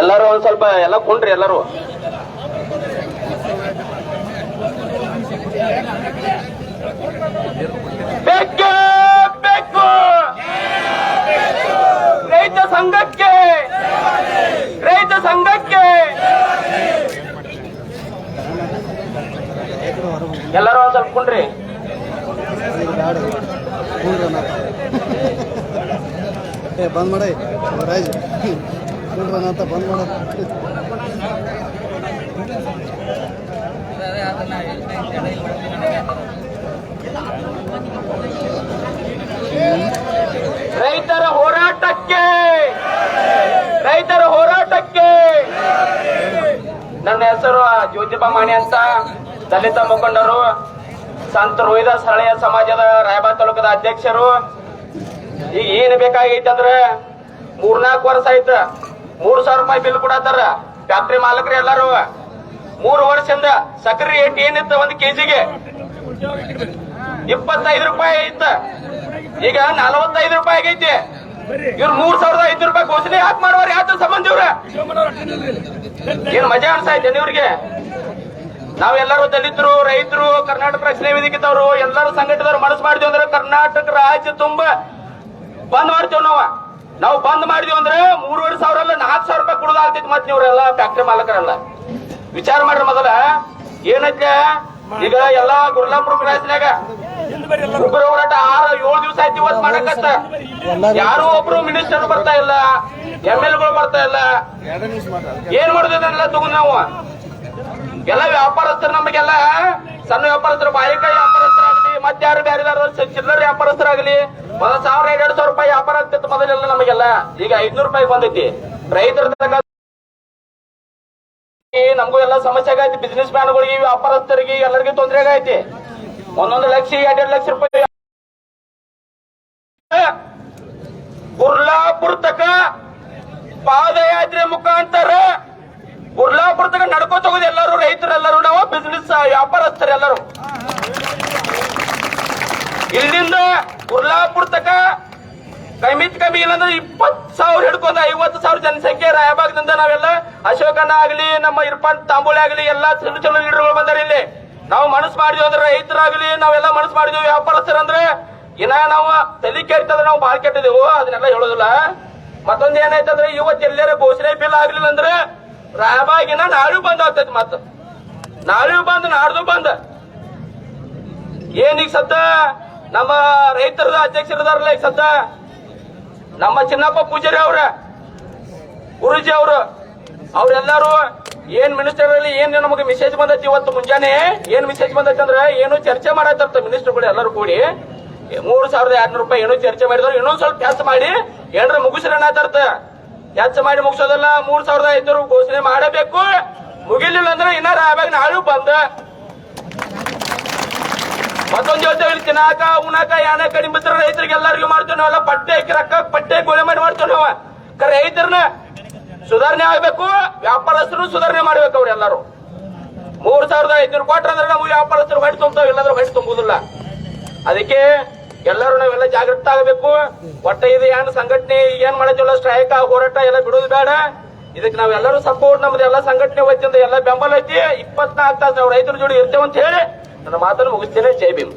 ಎಲ್ಲರೂ ಒಂದ್ ಸ್ವಲ್ಪ ಎಲ್ಲ ಕುಂಡ್ರಿ ಎಲ್ಲರೂ. ಬೇಕೇ ಬೇಕು ರೈತ ಸಂಘಕ್ಕೆ ರೈತ ಸಂಘಕ್ಕೆ. ಎಲ್ಲರೂ ಒಂದ್ ಸ್ವಲ್ಪ ಕುಂಡ್ರಿ. ಏ, ಬಂದ್ ಮಾಡಿ. ರಾಜ್. ಅಂತ ಬಂದ್ ಮಾಡ. ರೈತರ ಹೋರಾಟಕ್ಕೆ ರೈತರ ಹೋರಾಟಕ್ಕೆ. ನನ್ನ ಹೆಸರು ಜ್ಯೋತಿಬಾ ಮಾಣಿ ಅಂತ. ದಲಿತ ಮುಖಂಡರು, ಸಂತ ರೋಹಿದ ಸ್ಥಳೀಯ ಸಮಾಜದ ರಾಯಬಾಗ್ ತಾಲೂಕದ ಅಧ್ಯಕ್ಷರು. ಈಗ ಏನ್ ಬೇಕಾಗೈತೆ ಮೂರ್ನಾಲ್ಕು ವರ್ಷ ಆಯ್ತ. ಮೂರ್ ಸಾವಿರ ರೂಪಾಯಿ ಬಿಲ್ ಕೊಡತ್ತಾರ. ಫ್ಯಾಕ್ಟ್ರಿ ಮಾಲಕರು ಎಲ್ಲಾರು. ಮೂರು ವರ್ಷದಿಂದ ಸಕ್ಕರೆ ರೇಟ್ ಏನಿತ್ತ ಒಂದ್ ಕೆಜಿಗೆ? ಇಪ್ಪತ್ತೈದು ರೂಪಾಯಿ ಐತ ಈಗ ನಲವತ್ತೈದು ರೂಪಾಯಿ ಆಗೈತಿ. ಇವ್ರು ಮೂರ್ ಸಾವಿರದ ಐದು ರೂಪಾಯಿ ಘೋಷಣೆ ಯಾಕೆ ಮಾಡುವಾರ ಯಾತ್ರ ಸಂಬಂಧ ಇವ್ರ? ಏನ್ ಮಜಾ ಅನ್ಸಾಯ್ತೇನೆ ಇವ್ರಿಗೆ? ನಾವೆಲ್ಲರೂ ದಲಿತರು, ರೈತರು, ಕರ್ನಾಟಕ ರಕ್ಷಣೆ ವೇದಿಕೆದವರು ಎಲ್ಲರೂ ಸಂಘಟದವ್ರು ಮನಸ್ಸು ಮಾಡಿದ್ವಿ ಅಂದ್ರೆ ಕರ್ನಾಟಕ ರಾಜ್ಯ ತುಂಬ ಬಂದ್ ಮಾಡ್ತೇವ್ ನಾವ. ನಾವು ಬಂದ್ ಮಾಡಿದ್ವಿ ಅಂದ್ರೆ ಮೂರುವರೆ ಸಾವಿರ ಅಲ್ಲ ನಾಲ್ಕು ಸಾವಿರ ರೂಪಾಯಿ ಕುಡ್ದಾಗ್ತೈತಿ ಮತ್ತೆ ನೀವ್ರೆಲ್ಲ ಫ್ಯಾಕ್ಟ್ರಿ ಮಾಲಕರೆಲ್ಲ. ವಿಚಾರ ಮಾಡ್ರಿ ಮೊದಲ. ಏನೈತೆ ಈಗ ಎಲ್ಲಾ ಗುರ್ಲಾಪುರ ಪ್ರದೇಶದಾಗ ಉಗ್ರ ಹೋರಾಟ ಆರು ಏಳು ದಿವಸ ಆಯ್ತು ಇವತ್ತು ಮಾಡಕತ್ತ. ಯಾರು ಒಬ್ರು ಮಿನಿಸ್ಟರ್ ಬರ್ತಾ ಇಲ್ಲ. ಎಂ ಎಲ್ಗಳು ಬರ್ತಾ ಇಲ್ಲ. ಏನ್ ಮಾಡುದಿಲ್ಲ ತಗೊಂಡ್ ನಾವು? ಎಲ್ಲ ವ್ಯಾಪಾರಸ್ಥರು ನಮಗೆಲ್ಲ ಸಣ್ಣ ವ್ಯಾಪಾರಸ್ಥರು ಬಾಯಿಕಾಯಿ ವ್ಯಾಪಾರಸ್ಥರಾಗ್ಲಿ ಮತ್ತೆ ಯಾರು ಬೇರೆ ಚಿಲ್ಲರೆ ವ್ಯಾಪಾರಸ್ಥರಾಗ್ಲಿ. ಒಂದ್ ಸಾವಿರ, ಎರಡು ಸಾವಿರ ರೂಪಾಯಿ ವ್ಯಾಪಾರ ಆಗ್ತಿತ್ತು ಮೊದಲೆಲ್ಲ ನಮಗೆಲ್ಲ. ಈಗ ಐದ್ನೂರು ರೂಪಾಯಿ ಬಂದೈತಿ. ರೈತರ ತನಕ ನಮಗೂ ಎಲ್ಲ ಸಮಸ್ಯೆ ಆಗೈತಿ. ಬಿಸ್ನೆಸ್ ಮ್ಯಾನ್ಗಳಿಗೆ ವ್ಯಾಪಾರಸ್ಥರಿಗೆ ಎಲ್ಲರಿಗೂ ತೊಂದರೆ ಆಗೈತಿ. ಒಂದೊಂದು ಲಕ್ಷ, ಎರಡೆರಡು ಲಕ್ಷ ರೂಪಾಯಿ. ಗುರ್ಲಾಪುರ ತಕ ಪಾದಯಾತ್ರೆ ಮುಖಾಂತರ ಗುರ್ಲಾಪುರ ತಕ ನಡ್ಕೋತ ಹೋಗೋದು ಎಲ್ಲರೂ ರೈತರೆಲ್ಲರೂ, ನಾವು ಬಿಸ್ನೆಸ್ ವ್ಯಾಪಾರಸ್ಥರು ಎಲ್ಲರೂ ಇಲ್ಲಿಂದ ಕುರ್ಲಾಪುರ ತಕ ಕಮಿತ್ ಕಮ್ಮಿ ಇಲ್ಲಾಂದ್ರೆ ಇಪ್ಪತ್ ಸಾವಿರ ಹಿಡ್ಕೊಂಡ ಐವತ್ತು ಸಾವಿರ ಜನಸಂಖ್ಯೆ ರಾಯಬಾಗದಿಂದ ನಾವೆಲ್ಲ ಅಶೋಕನ ಆಗ್ಲಿ, ನಮ್ಮ ಇರ್ಫಾನ್ ತಾಂಬೂಳಿ ಆಗ್ಲಿ, ಎಲ್ಲ ಚಲೋ ಚಲೋ ಲೀಡರ್ಗಳು ಬಂದಾರೆ ಇಲ್ಲಿ. ನಾವು ಮನಸ್ಸು ಮಾಡಿದ್ವಿ ಅಂದ್ರೆ ರೈತರಾಗ್ಲಿ, ನಾವೆಲ್ಲ ಮನಸ್ಸು ಮಾಡಿದ್ವಿ ವ್ಯಾಪಾರಸ್ಥರಂದ್ರೆ ಇನ್ನ ನಾವು ತಲೆ ಕೆಟ್ಟದ್ರೆ ನಾವು ಬಾಳ್ ಕೆಟ್ಟಿದೆವು, ಅದನ್ನೆಲ್ಲ ಹೇಳೋದಿಲ್ಲ. ಮತ್ತೊಂದ್ ಏನಾಯ್ತಂದ್ರೆ ಇವತ್ತು ಎಲ್ಲಾರ ಘೋಷಣೆ ಬಿಲ್ ಆಗ್ಲಿಲ್ಲ ಅಂದ್ರೆ ರಾಯಬಾಗಿನ ನಾಳೆ ಬಂದ್ ಆಗ್ತೈತಿ ಮತ್ತ. ನಾಳೆ ಬಂದ್, ನಾಡ್ದು ಬಂದ್. ಏನೀಗ ಸದ್ದ ನಮ್ಮ ರೈತರ ಅಧ್ಯಕ್ಷರದಾರಲ್ಲ ಈಗ ಸದ್ದ? ನಮ್ಮ ಚಿನ್ನಪ್ಪ ಪೂಜಾರಿ ಅವ್ರ, ಗುರುಜಿ ಅವರು, ಅವ್ರೆಲ್ಲಾರು ಏನ್ ಮಿನಿಸ್ಟರ್ ಅಲ್ಲಿ ಏನ್ ನಮಗೆ ಮೆಸೇಜ್ ಬಂದೈತಿ ಇವತ್ತು ಮುಂಜಾನೆ? ಏನ್ ಮೆಸೇಜ್ ಬಂದೈತಿ ಅಂದ್ರೆ ಏನು ಚರ್ಚೆ ಮಾಡತ್ತಾರ ಮಿನಿಸ್ಟರ್ಗಳು ಎಲ್ಲರೂ ಕೂಡಿ. ಮೂರು ಸಾವಿರದ ಎರಡ್ನೂರು ರೂಪಾಯಿ ಏನೋ ಚರ್ಚೆ ಮಾಡಿದ್ರು. ಇನ್ನೊಂದ್ ಸ್ವಲ್ಪ ಕೆಲಸ ಮಾಡಿ ಏನ್ರ ಏನಾಯ್ತಾರ್ತ ಕೆಲಸ ಮಾಡಿ ಮುಗಿಸೋದಲ್ಲ ಮೂರ್ ಸಾವಿರದ ಐದ್ನೂರು ಘೋಷಣೆ ಮಾಡಬೇಕು. ಮುಗಿಲಿಲ್ಲ ಅಂದ್ರೆ ಇನ್ನ ಆವಾಗ ನಾಳೆ ಬಂದ. ಮತ್ತೊಂದ್ ಯೋಚನೆ ತಿನ್ನಾಕ ಉಣಾಕ ಯಾನ ಕಡಿಮೆ ಬಿದ್ರ ರೈತರಿಗೆ ಎಲ್ಲರಿಗೂ ಮಾಡ್ತೇವೆ ನಾವೆಲ್ಲ ಪಟ್ಟೆ ಕಿರಕ್ಕ ರೊಕ್ಕ ಪಟ್ಟೆ ಗೋಳೆ ಮಾಡಿ ಮಾಡ್ತೇವೆ ನಾವು ಕರೆ ರೈತರನ್ನ ಸುಧಾರಣೆ ಆಗ್ಬೇಕು ವ್ಯಾಪಾರಸ್ಥರು ಸುಧಾರಣೆ ಮಾಡ್ಬೇಕು ಅವ್ರು ಎಲ್ಲರೂ. ಮೂರ್ ಸಾವಿರದ ಐದ್ನೂರು ಕೊಟ್ರ ಅಂದ್ರೆ ನಾವು ವ್ಯಾಪಾರಸ್ಥರು ಹೊಟ್ಟೆ ತುಂಬ್ತಾವ ಇಲ್ಲಾಂದ್ರೆ ಹೊಟ್ಟೆ ತುಂಬುದಿಲ್ಲ ಅದಕ್ಕೆ ಎಲ್ಲರೂ ನಾವೆಲ್ಲ ಜಾಗೃತ ಆಗಬೇಕು. ಒಟ್ಟ ಇದು ಏನ್ ಸಂಘಟನೆ, ಏನ್ ಮಾಡತ್ತಿಲ್ಲ ಸ್ಟ್ರೈಕ್, ಹೋರಾಟ ಎಲ್ಲ ಬಿಡೋದು ಬೇಡ. ಇದಕ್ಕೆ ನಾವೆಲ್ಲರೂ ಸಪೋರ್ಟ್ ನಮ್ದು ಎಲ್ಲ ಸಂಘಟನೆ ವತಿಯಿಂದ ಎಲ್ಲ ಬೆಂಬಲ ಐತಿ. ಇಪ್ಪತ್ನಾಲ್ಕು ತಾಸು ನಾವು ರೈತರ ಜೋಡಿ ಇರ್ತೇವೆ ಅಂತ ಹೇಳಿ తన మాత్రం ముగిస్తేనే జయభీం